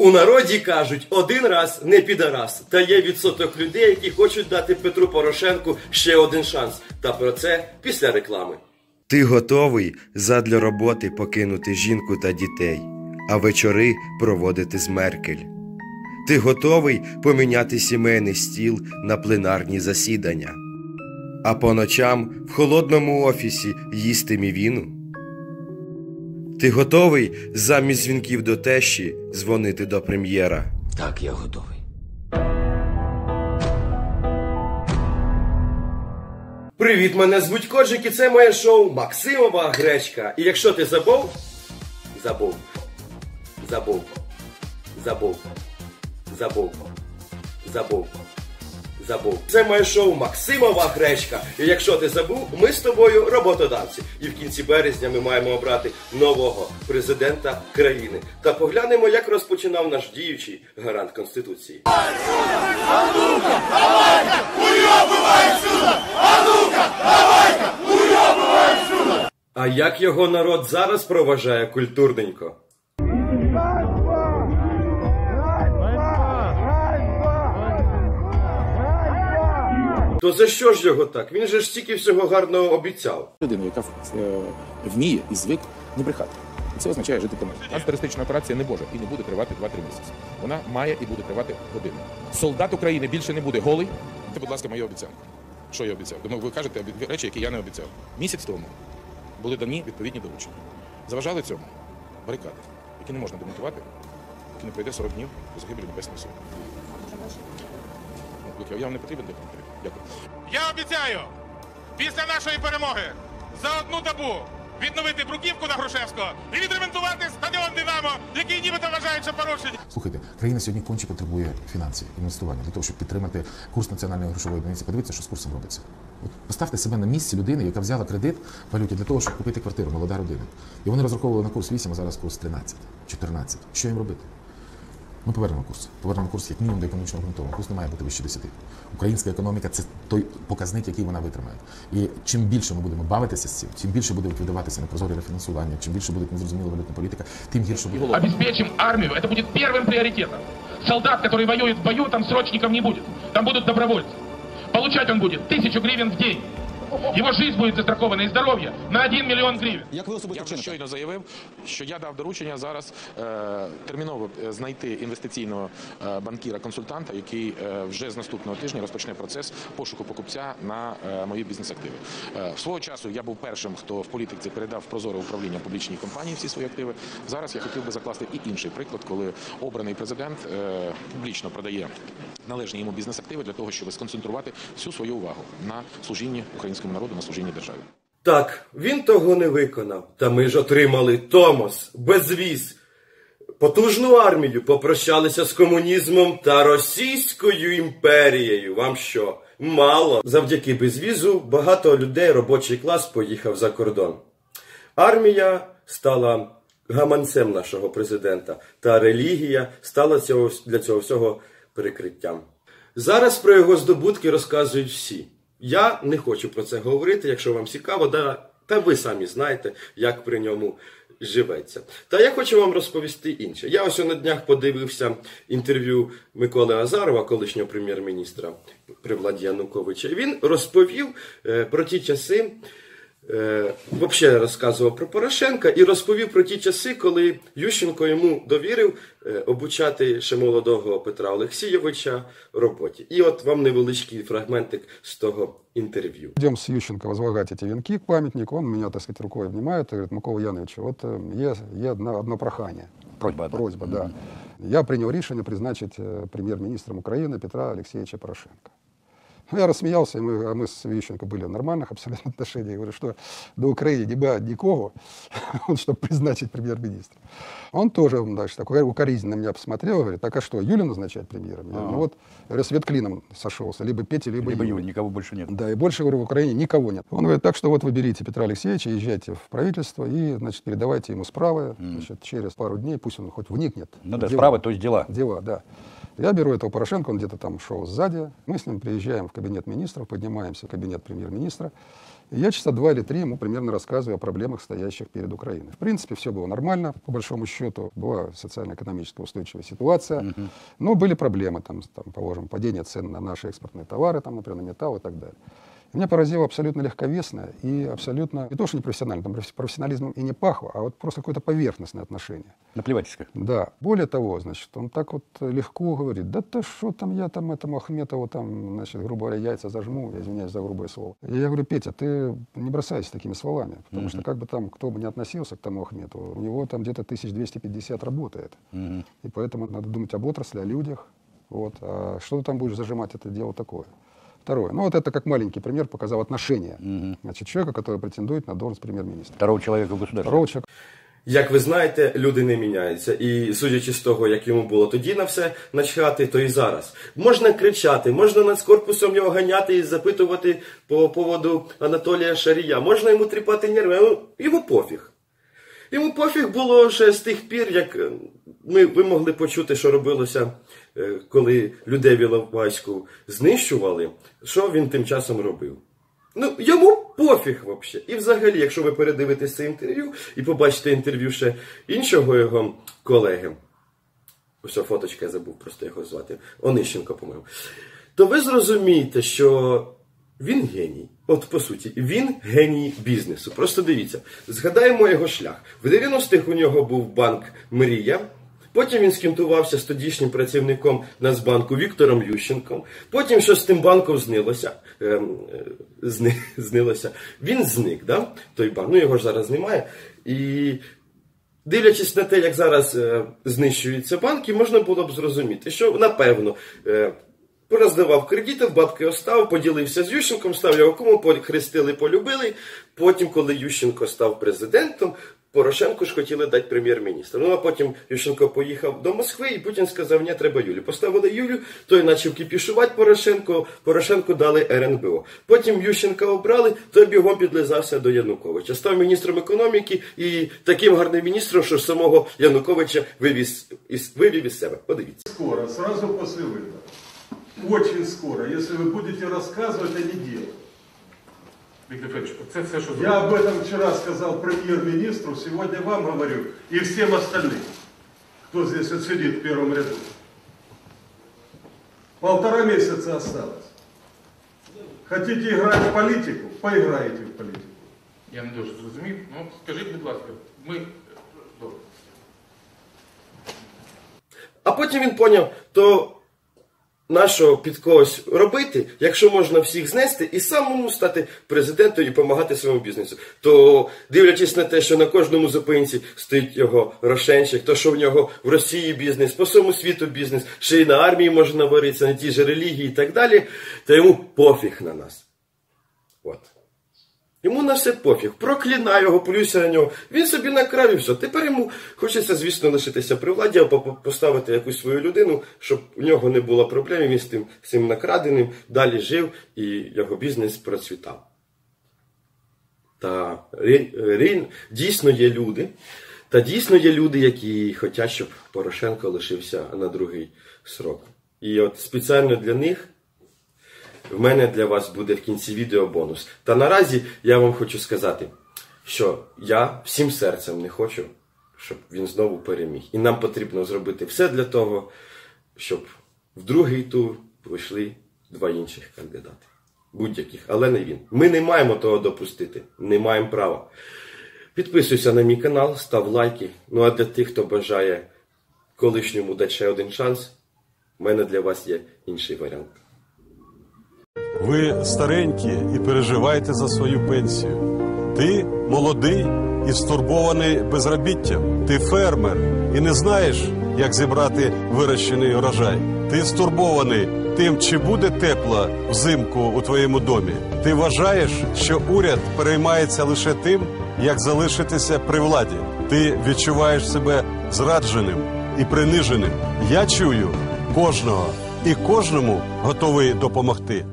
У народі кажуть, один раз не підарас. Та є відсоток людей, які хочуть дати Петру Порошенку ще один шанс. Та про це після реклами. Ти готовий задля роботи покинути жінку та дітей, а вечори проводити з Меркель. Ти готовий поміняти сімейний стіл на пленарні засідання, а по ночам в холодному офісі їсти мівіну. Ти готовий замість дзвінків до тещі дзвонити до прем'єра. Так, я готовий. Привіт, мене звуть Коджик і це моє шоу Максимова Гречка. І якщо ти забув, забув, забув, забув, забув, забув, забув. Це моє шоу Максимова Гречка. І якщо ти забув, ми з тобою роботодавці. І в кінці березня ми маємо обрати нового президента країни. Та поглянемо, як розпочинав наш діючий гарант Конституції. А як його народ зараз проважає культурненько? То за що ж його так? Він же ж стільки всього гарного обіцяв. людину, яка е, вміє і звик не брехати. Це означає жити по Антитерористична операція не може і не буде тривати 2-3 місяці. Вона має і буде тривати годину. Солдат України більше не буде голий. Це, будь ласка, моя обіцянка. Що я обіцяв? Ну, ви кажете речі, які я не обіцяв. Місяць тому були дані відповідні доручення. Заважали цьому барикади, які не можна демонтувати, які не пройде 40 днів до загибелі Небесної Сотні. Ну, Я вам не потрібен для коментарів. Дякую. Я обіцяю після нашої перемоги за одну добу відновити бруківку на Грушевського і відремонтувати стадіон Динамо, який нібито вважають, що порушені. Слухайте, країна сьогодні конче потребує фінансів, інвестування для того, щоб підтримати курс національної грошової одиниці. Подивіться, що з курсом робиться. От поставте себе на місці людини, яка взяла кредит в валюті для того, щоб купити квартиру, молода родина. І вони розраховували на курс 8, а зараз курс 13, 14. Що їм робити? Ми повернемо курс. Повернемо курс як мінімум до економічного обґрунтового. Курс не має бути вище 10. Українська економіка це той показник, який вона витримає. І чим більше ми будемо бавитися з цим, чим більше буде видаватися непрозоре рефінансування, чим більше буде незрозуміла валютна політика, тим гірше буде. Обеспечим армию. Это будет первым приоритетом. Солдат, который воюет в бою, там срочников не будет. Там будут добровольцы. Получать он будет тысячу гривен в день. Его жизнь будет застрахована и здоровье на 1 миллион гривен. Як ви Я вже щойно заявив, що я дав доручення зараз е, терміново е, знайти інвестиційного е, банкіра-консультанта, який е, вже з наступного тижня розпочне процес пошуку покупця на е, мої бізнес-активи. Е, свого часу я був першим, хто в політиці передав прозоре управління публічній компанії всі свої активи. Зараз я хотів би закласти і інший приклад, коли обраний президент е, публічно продає належні йому бізнес-активи для того, щоб сконцентрувати всю свою увагу на служінні українському народу, на служінні державі. Так, він того не виконав. Та ми ж отримали Томос, безвіз, потужну армію, попрощалися з комунізмом та Російською імперією. Вам що? Мало. Завдяки безвізу багато людей робочий клас поїхав за кордон. Армія стала гаманцем нашого президента, та релігія стала для цього всього прикриттям. Зараз про його здобутки розказують всі. Я не хочу про це говорити, якщо вам цікаво, да, та ви самі знаєте, як при ньому живеться. Та я хочу вам розповісти інше. Я ось на днях подивився інтерв'ю Миколи Азарова, колишнього прем'єр-міністра при владі Януковича. Він розповів е, про ті часи. Е, Взагалі розказував про Порошенка і розповів про ті часи, коли Ющенко йому довірив е, обучати ще молодого Петра Олексійовича роботі. І от вам невеличкий фрагментик з того інтерв'ю. Идем с Ющенко возлагать эти венки к памятнику. Он меня, так сказать, рукой обнимает и говорит, Микола Янович, вот э, є, є одно, одно прохання. Просьба, да. Просьба, да. Я прийняв рішення призначити е, прем'єр-міністром України Петра Олексійовича Порошенка. Ну, я рассмеялся, мы, а мы с Ющенко были в нормальных абсолютно отношениях. Я говорю, что до Украины не бывает никого, вот, чтобы призначить премьер-министра. Он тоже, значит, такой укоризненно на меня посмотрел, говорит, так а что, Юля назначать премьером? Я ну вот, я говорю, свет клином сошелся, либо Петя, либо, Либо Юля. Никого больше нет. Да, и больше, говорю, в Украине никого нет. Он говорит, так что вот вы берите Петра Алексеевича, езжайте в правительство и, значит, передавайте ему справы, значит, через пару дней, пусть он хоть вникнет. Ну да, дела. справа, то есть дела. Дела, да. Я беру этого Порошенко, он где-то там шел сзади. Мы с ним приезжаем в кабинет министров, поднимаемся в кабинет премьер-министра. И я часа два или три ему примерно рассказываю о проблемах, стоящих перед Украиной. В принципе, все было нормально, по большому счету. Была социально-экономическая устойчивая ситуация. Но были проблемы, там, там, положим, падение цен на наши экспортные товары, там, например, на металл и так далее. И меня поразило абсолютно легковесное и абсолютно, не то что не профессионально, там профессионализмом и не пахло, а вот просто какое-то поверхностное отношение. Наплевательское. Да. Более того, значит, он так вот легко говорит, да ты что там, я там этому Ахметову там, значит, грубо говоря, яйца зажму, я извиняюсь за грубое слово. И я говорю, Петя, ты не бросайся такими словами, потому что как бы там, кто бы ни относился к тому Ахметову, у него там где-то 1250 работает. И поэтому надо думать об отрасли, о людях. Вот. А что ты там будешь зажимать, это дело такое. Второе. Ну вот это как маленький пример показал отношение значит, человека, который претендует на должность премьер-министра. Второго человека в государстве. Второго человека, Як ви знаєте, люди не міняються. І судячи з того, як йому було тоді на все начхати, то і зараз. Можна кричати, можна над корпусом його ганяти і запитувати по поводу Анатолія Шарія, можна йому тріпати нерви, ну, йому пофіг. Йому пофіг було ще з тих пір, як е, ми, ви могли почути, що робилося, е, коли людей Іловайську знищували, що він тим часом робив. Ну, йому пофіг взагалі. І взагалі, якщо ви передивитесь це інтерв'ю і побачите інтерв'ю ще іншого його колеги, ось фоточка я забув просто його звати, Онищенко, по-моєму, то ви зрозумієте, що він геній. От по суті, він геній бізнесу. Просто дивіться, згадаємо його шлях. В 90-х у нього був банк Мрія. Потім він скінтувався з тодішнім працівником Нацбанку Віктором Ющенком. Потім щось з тим банком знилося. Ем, е, зни, знилося. Він зник, да? той банк. Ну його ж зараз немає. І дивлячись на те, як зараз е, знищуються банки, можна було б зрозуміти, що напевно. Е, Пороздавав кредити, в бабки остав, поділився з Ющенком, став його кому, хрестили, полюбили. Потім, коли Ющенко став президентом, Порошенку ж хотіли дати прем'єр-міністра. Ну а потім Ющенко поїхав до Москви, і Путін сказав, ні, треба Юлю. Поставили Юлю, той почав кіпішувати Порошенко, Порошенку дали РНБО. Потім Ющенка обрали, той бігом підлизався до Януковича. Став міністром економіки і таким гарним міністром, що самого Януковича вивіз із, вивів із себе. Подивіться. скоро, сразу после выборов. Очень скоро, если вы будете рассказывать, а не делать. Віктор Федорович, це все, що Я об этом вчера сказал премьер-министру, сегодня вам говорю и всем остальным, кто здесь вот сидит в первом ряду. Полтора месяца осталось. Хотите играть в политику? Поиграете в политику. Я не дуже зрозумів. Ну, скажіть, будь ласка, ми. Добре. А потім він поняв, то нащо під когось робити, якщо можна всіх знести і самому стати президентом і допомагати своєму бізнесу. То дивлячись на те, що на кожному зупинці стоїть його рошенчик, то що в нього в Росії бізнес, по всьому світу бізнес, ще й на армії може наваритися, на ті ж релігії і так далі, то йому пофіг на нас. От. Йому на все пофіг. Проклинай його, плюйся на нього. Він собі накрав і все. Тепер йому хочеться, звісно, лишитися при владі, або поставити якусь свою людину, щоб у нього не було проблем, він з тим, з цим накраденим далі жив і його бізнес процвітав. Та ре- дійсно є люди, та дійсно є люди, які хочуть, щоб Порошенко лишився на другий срок. І от спеціально для них в мене для вас буде в кінці відео бонус. Та наразі я вам хочу сказати, що я всім серцем не хочу, щоб він знову переміг. І нам потрібно зробити все для того, щоб в другий тур вийшли два інших кандидати. Будь-яких, але не він. Ми не маємо того допустити, не маємо права. Підписуйся на мій канал, став лайки. Ну а для тих, хто бажає колишньому дати ще один шанс, в мене для вас є інший варіант. Ви старенькі і переживаєте за свою пенсію. Ти молодий і стурбований безробіттям. Ти фермер і не знаєш, як зібрати вирощений урожай. Ти стурбований тим, чи буде тепло взимку у твоєму домі. Ти вважаєш, що уряд переймається лише тим, як залишитися при владі. Ти відчуваєш себе зрадженим і приниженим. Я чую кожного і кожному готовий допомогти.